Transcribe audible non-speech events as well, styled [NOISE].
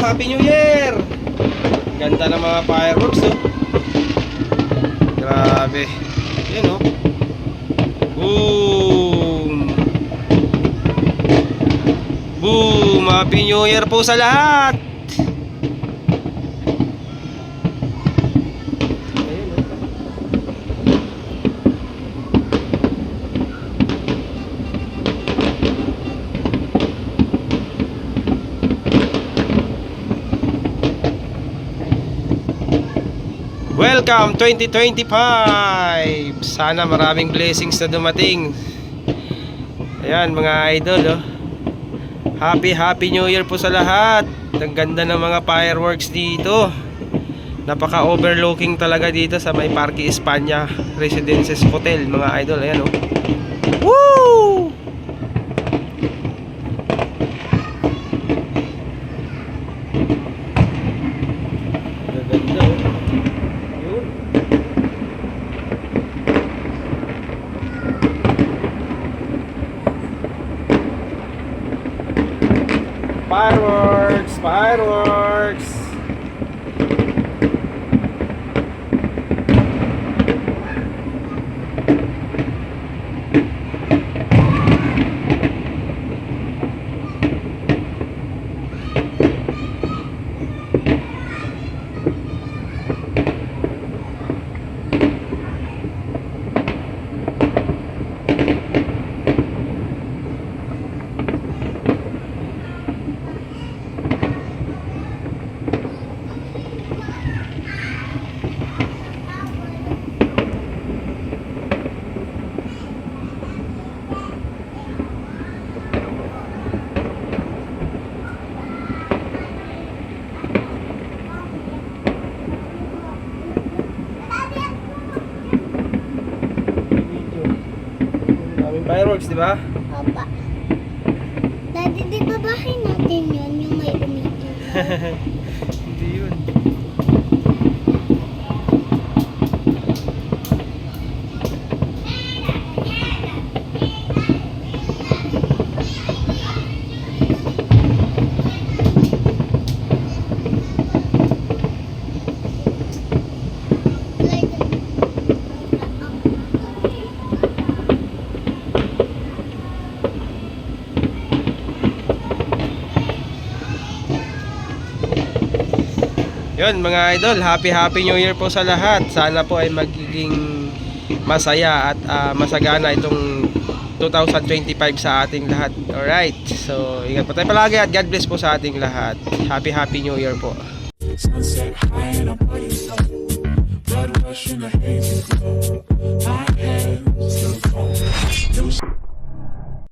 Happy New Year! Ganda ng mga fireworks, oh. Grabe. Yan, oh. Boom! Boom! Happy New Year po sa lahat! Welcome 2025! Sana maraming blessings na dumating. Ayan mga idol oh. Happy Happy New Year po sa lahat. Ang ganda ng mga fireworks dito. Napaka overlooking talaga dito sa may Parque España Residences Hotel mga idol. Ayan oh. Woo! Fireworks! Fireworks! Fireworks, di ba? Papa. Daddy, di ba bahay natin yun, yung may umiinom? [LAUGHS] Yun mga idol, happy happy new year po sa lahat. Sana po ay magiging masaya at ah, masagana itong 2025 sa ating lahat. Alright, so ingat po tayo palagi at God bless po sa ating lahat. Happy happy new year po. Sunset high and I'm by yourself. Blood rush in a hazy glow. I